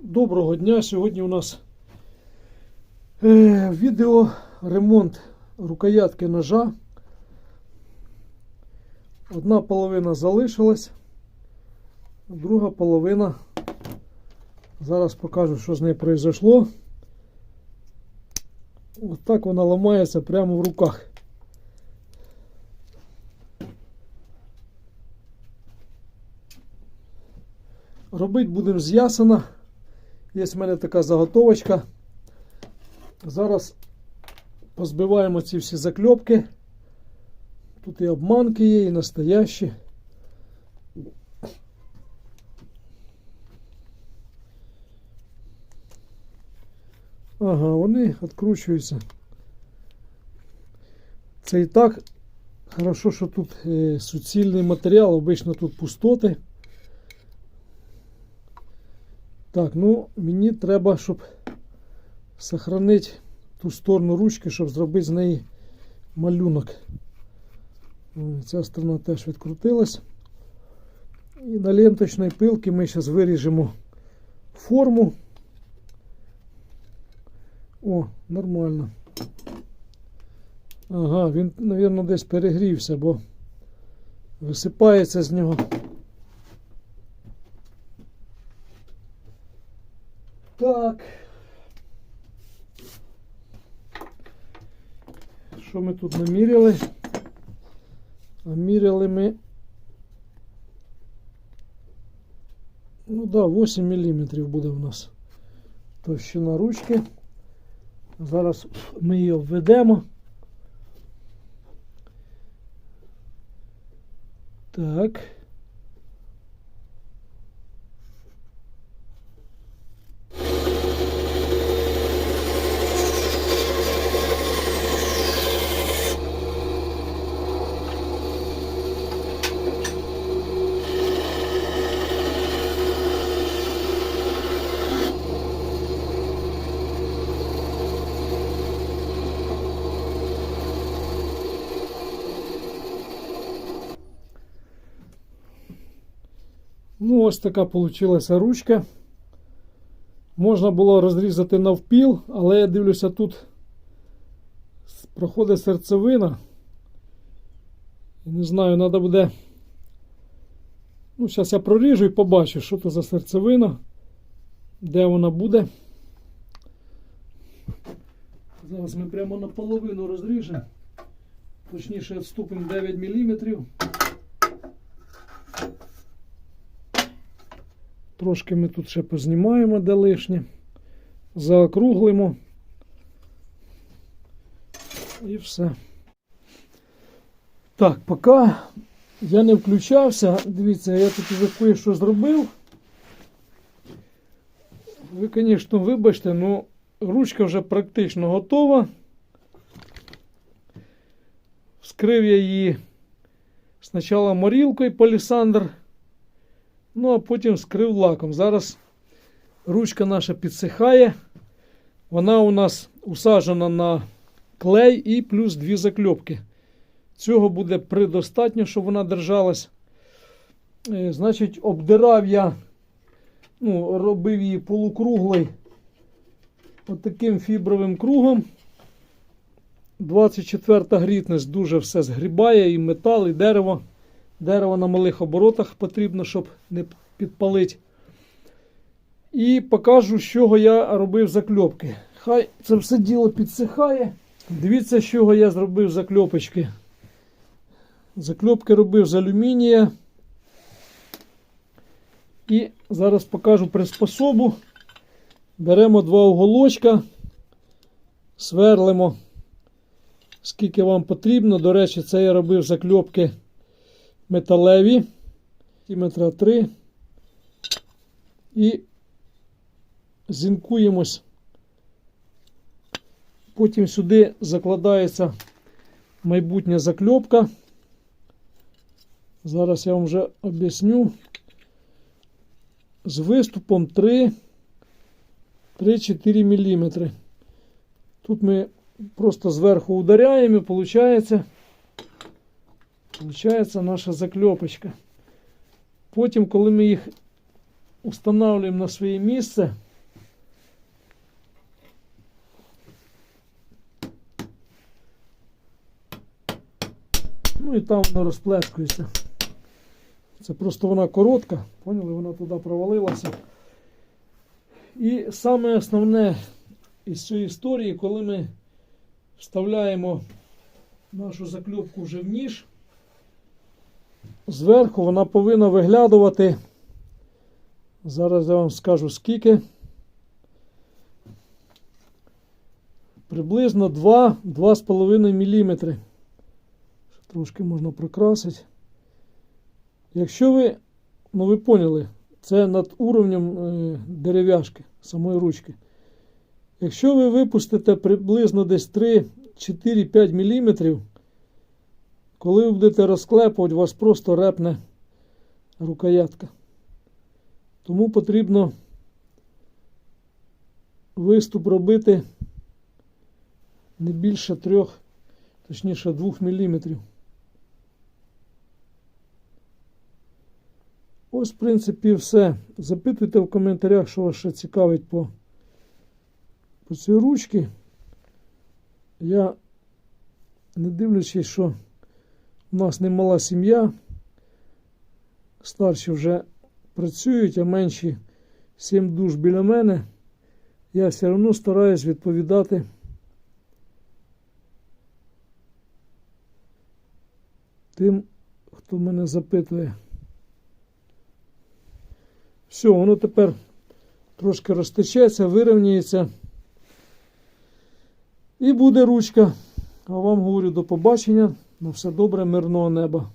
Доброго дня! Сьогодні у нас е, відео ремонт рукоятки ножа. Одна половина залишилась, друга половина. Зараз покажу, що з нею произошло. Ось так вона ламається прямо в руках. Робити будемо з ясена. Є в мене така заготовочка. Зараз позбиваємо ці всі закльопки. Тут і обманки є, і настоящі. Ага, вони відкручуються. Це і так хорошо, що тут е, суцільний матеріал, обично тут пустоти. Так, ну мені треба, щоб сохранити ту сторону ручки, щоб зробити з неї малюнок. Ця сторона теж відкрутилась. І на ленточній пилці ми зараз виріжемо форму. О, нормально. Ага, він, мабуть, десь перегрівся, бо висипається з нього. Так. Що ми тут наміряли? Наміряли ми. Ну да, 8 мм буде у нас товщина ручки. Зараз ми її обведемо. Так. Ну, ось така вийшла ручка. Можна було розрізати навпіл, але я дивлюся, тут проходить серцевина. Не знаю, треба буде. Ну, зараз я проріжу і побачу, що це за серцевина, де вона буде. Зараз ми прямо наполовину розріжемо. Точніше, відступимо 9 мм. Трошки ми тут ще познімаємо де лишнє, заокруглимо і все. Так, поки я не включався, дивіться, я тут вже кое-що зробив. Ви, звісно, вибачте, але ручка вже практично готова. Вскрив я її спочатку морілкою палісандр. Ну, а потім скрив лаком. Зараз ручка наша підсихає. Вона у нас усаджена на клей і плюс дві закльопки. Цього буде предостатньо, щоб вона держалась. Е, Значить, обдирав я, ну, робив її полукруглий отаким фібровим кругом. 24 грітність дуже все згрібає, і метал, і дерево. Дерево на малих оборотах потрібно, щоб не підпалити. І покажу, з чого я робив закльопки. Хай це все діло підсихає. Дивіться, з чого я зробив закльопочки. Закльопки робив з алюмінія. І зараз покажу приспособу. Беремо два уголочка, сверлимо, скільки вам потрібно. До речі, це я робив закльопки металеві, сантиметра 3 і зінкуємось. Потім сюди закладається майбутня закльопка. Зараз я вам вже об'ясню. З виступом 3 3-4 мм. Тут ми просто зверху ударяємо і виходить Получається наша закльопочка. Потім, коли ми їх встановлюємо на своє місце, ну і там воно розплескується. Це просто вона коротка, поняли, вона туди провалилася. І саме основне із цієї історії, коли ми вставляємо нашу закльопку вже в ніж, зверху вона повинна виглядувати. Зараз я вам скажу скільки. Приблизно 2-2,5 мм. Трошки можна прокрасити. Якщо ви, ну ви поняли, це над уровнем е, дерев'яшки, самої ручки. Якщо ви випустите приблизно десь 3-4-5 мм, коли ви будете розклепувати, вас просто репне рукоятка. Тому потрібно виступ робити не більше 3, точніше 2 мм. Ось, в принципі, все. Запитуйте в коментарях, що вас ще цікавить по, по цій ручці. Я, не дивлячись, що у нас немала сім'я, старші вже працюють, а менші сім душ біля мене. Я все одно стараюсь відповідати. Тим, хто мене запитує. Все, воно тепер трошки розтечеться, вирівняється. І буде ручка. А вам говорю до побачення. На все добре, мирного неба.